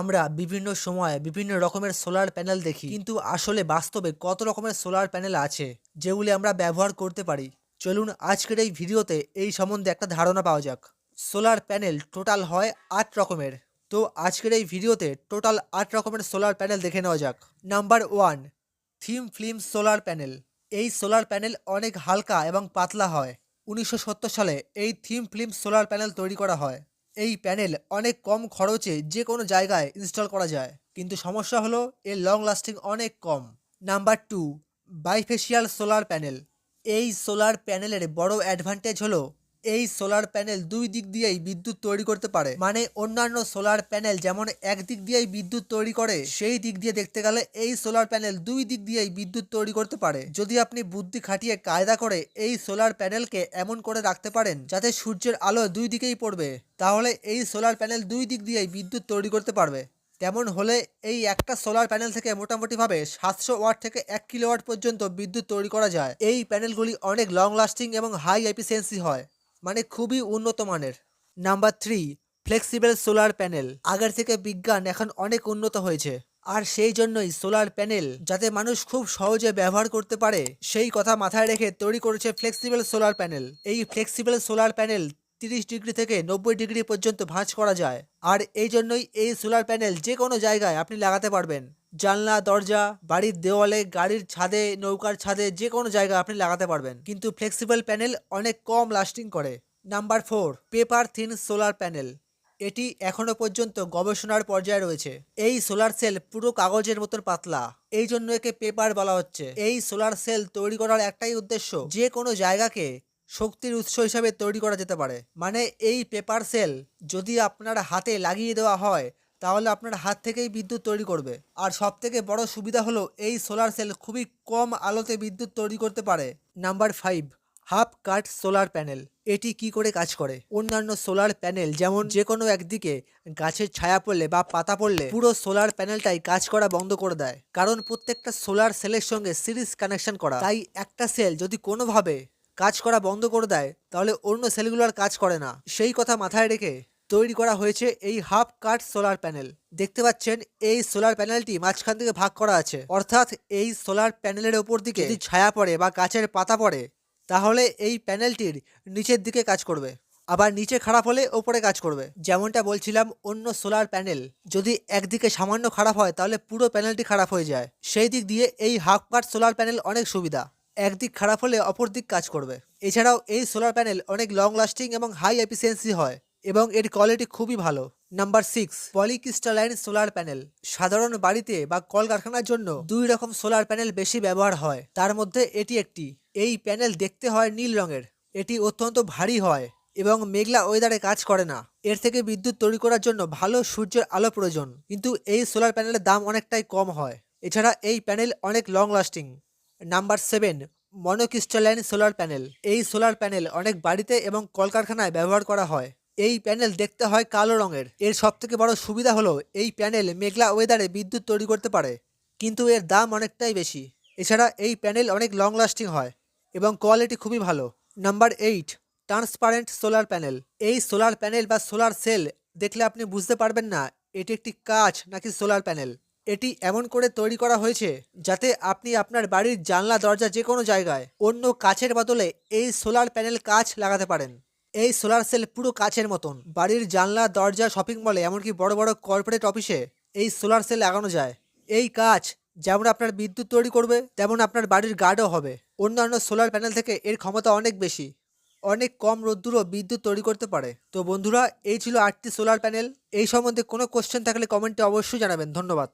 আমরা বিভিন্ন সময়ে বিভিন্ন রকমের সোলার প্যানেল দেখি। কিন্তু আসলে বাস্তবে কত রকমের সোলার প্যানেল আছে, যেগুলি আমরা ব্যবহার করতে পারি? চলুন আজকের এই ভিডিওতে এই সম্বন্ধে একটা ধারণা পাওয়া যাক। সোলার প্যানেল টোটাল হয় আট রকমের। তো আজকের এই ভিডিওতে টোটাল আট রকমের সোলার প্যানেল দেখে নেওয়া যাক। Number one thin film solar panel এই সোলার প্যানেল অনেক হালকা এবং পাতলা হয়। উনিশশো সত্তর সালে এই থিম ফিল্ম সোলার প্যানেল তৈরি করা হয়। এই প্যানেল অনেক কম খরচে যে কোনো জায়গায় ইনস্টল করা যায়। কিন্তু সমস্যা হলো, এর লং লাস্টিং অনেক কম। Number two bifacial solar panel এই সোলার প্যানেলের বড় অ্যাডভান্টেজ হলো এই সোলার প্যানেল দুই দিক দিয়েই বিদ্যুৎ তৈরি করতে পারে। মানে অন্যান্য সোলার প্যানেল যেমন এক দিক দিয়েই বিদ্যুৎ তৈরি করে, সেই দিক দিয়ে দেখতে গেলে এই সোলার প্যানেল দুই দিক দিয়েই বিদ্যুৎ তৈরি করতে পারে। যদি আপনি বুদ্ধি খাটিয়ে কায়দা করে এই সোলার প্যানেলকে এমন করে রাখতে পারেন যাতে সূর্যের আলো দুই দিকেই পড়বে, তাহলে এই সোলার প্যানেল দুই দিক দিয়েই বিদ্যুৎ তৈরি করতে পারবে। তেমন হলে এই একটা সোলার প্যানেল থেকে মোটামুটিভাবে সাতশো ওয়াট থেকে এক কিলোওয়াট পর্যন্ত বিদ্যুৎ তৈরি করা যায়। এই প্যানেলগুলি অনেক লং লাস্টিং এবং হাই এফিসিয়েন্সি হয়। মানে খুবই উন্নত মানের। Number three flexible solar panel আগের থেকে বিজ্ঞান এখন অনেক উন্নত হয়েছে। আর সেই জন্যই সোলার প্যানেল যাতে মানুষ খুব সহজে ব্যবহার করতে পারে, সেই কথা মাথায় রেখে তৈরি করেছে ফ্লেক্সিবল সোলার প্যানেল এই ফ্লেক্সিবল সোলার প্যানেল তিরিশ ডিগ্রি থেকে নব্বই ডিগ্রি পর্যন্ত ভাঁজ করা যায়। আর এই জন্যই এই সোলার প্যানেল যে কোনো জায়গায় আপনি লাগাতে পারবেন। জানলা, দরজা, বাড়ির দেওয়ালে, গাড়ির ছাদে, নৌকার ছাদে যে কোনো জায়গায় আপনি লাগাতে পারবেন। কিন্তু ফ্লেক্সিবল প্যানেল অনেক কম লাস্টিং করে। Number four, paper thin solar panel. এটি এখনও পর্যন্ত গবেষণার পর্যায়ে রয়েছে। এই সোলার সেল পুরো কাগজের মতন পাতলা। এই জন্য একে পেপার বলা হচ্ছে। এই সোলার সেল তৈরি করার একটাই উদ্দেশ্য যে কোনো জায়গাকে শক্তির উৎস হিসাবে তৈরি করা যেতে পারে। মানে এই পেপার সেল যদি আপনার হাতে লাগিয়ে দেওয়া হয়, তাহলে আপনার হাত থেকেই বিদ্যুৎ তৈরি করবে। আর সব থেকে বড় সুবিধা হলো এই সোলার সেল খুবই কম আলোতে বিদ্যুৎ তৈরি করতে পারে। Number five half cut solar panel এটি কি করে কাজ করে? অন্যান্য সোলার প্যানেল যেমন যে কোনো একদিকে গাছের ছায়া পড়লে বা পাতা পড়লে পুরো সোলার প্যানেলটাই কাজ করা বন্ধ করে দেয়। কারণ প্রত্যেকটা সোলার সেলের সঙ্গে সিরিজ কানেকশন করা। তাই একটা সেল যদি কোনোভাবে কাজ করা বন্ধ করে দেয়, তাহলে অন্য সেলগুলো আর কাজ করে না। সেই কথা মাথায় রেখে তৈরি করা হয়েছে এই হাফ কাট সোলার প্যানেল। দেখতে পাচ্ছেন, এই সোলার প্যানেলটি মাঝখান থেকে ভাগ করা আছে। অর্থাৎ এই সোলার প্যানেলের ওপর দিকে যদি ছায়া পড়ে বা গাছের পাতা পড়ে, তাহলে এই প্যানেলটির নিচের দিকে কাজ করবে। আবার নিচে খারাপ হলে ওপরে কাজ করবে। যেমনটা বলছিলাম, অন্য সোলার প্যানেল যদি একদিকে সামান্য খারাপ হয়, তাহলে পুরো প্যানেলটি খারাপ হয়ে যায়। সেই দিক দিয়ে এই হাফ কাট সোলার প্যানেল অনেক সুবিধা। একদিক খারাপ হলে অপর দিক কাজ করবে। এছাড়াও এই সোলার প্যানেল অনেক লং লাস্টিং এবং হাই এফিসিয়েন্সি হয় এবং এর কোয়ালিটি খুবই ভালো। Number six polycrystalline solar panel সাধারণ বাড়িতে বা কলকারখানার জন্য দুই রকম সোলার প্যানেল বেশি ব্যবহার হয়। তার মধ্যে এটি একটি। এই প্যানেল দেখতে হয় নীল রঙের। এটি অত্যন্ত ভারী হয় এবং মেঘলা ওয়েদারে কাজ করে না। এর থেকে বিদ্যুৎ তৈরি করার জন্য ভালো সূর্যের আলো প্রয়োজন। কিন্তু এই সোলার প্যানেলের দাম অনেকটাই কম হয়। এছাড়া এই প্যানেল অনেক long lasting number seven, monocrystalline solar panel. এই সোলার প্যানেল অনেক বাড়িতে এবং কলকারখানায় ব্যবহার করা হয়। এই প্যানেল দেখতে হয় কালো রঙের। এর সবথেকে বড় সুবিধা হলো, এই প্যানেল মেঘলা ওয়েদারে বিদ্যুৎ তৈরি করতে পারে, কিন্তু এর দাম অনেকটাই বেশি। এছাড়া এই প্যানেল অনেক লং লাস্টিং হয় এবং কোয়ালিটি খুবই ভালো। Number eight transparent solar panel এই সোলার প্যানেল বা সোলার সেল দেখলে আপনি বুঝতে পারবেন না, এটি একটি কাঁচ নাকি সোলার প্যানেল এটি এমন করে তৈরি করা হয়েছে যাতে আপনি আপনার বাড়ির জানলা, দরজা যে কোনো জায়গায় অন্য কাছের বদলে এই সোলার প্যানেল কাচ লাগাতে পারেন। এই সোলার সেল পুরো কাছের মতন। বাড়ির জানলা, দরজা, শপিং মলে এমনকি বড় বড় কর্পোরেট অফিসে এই সোলার সেল লাগানো যায়। এই কাজ যেমন আপনার বিদ্যুৎ তৈরি করবে, তেমন আপনার বাড়ির গার্ডও হবে। অন্যান্য সোলার প্যানেল থেকে এর ক্ষমতা অনেক বেশি। অনেক কম রোদ্দুরও বিদ্যুৎ তৈরি করতে পারে। তো বন্ধুরা, এই ছিল আটটি সোলার প্যানেল। এই সম্বন্ধে কোনো কোশ্চেন থাকলে কমেন্টে অবশ্যই জানাবেন। ধন্যবাদ।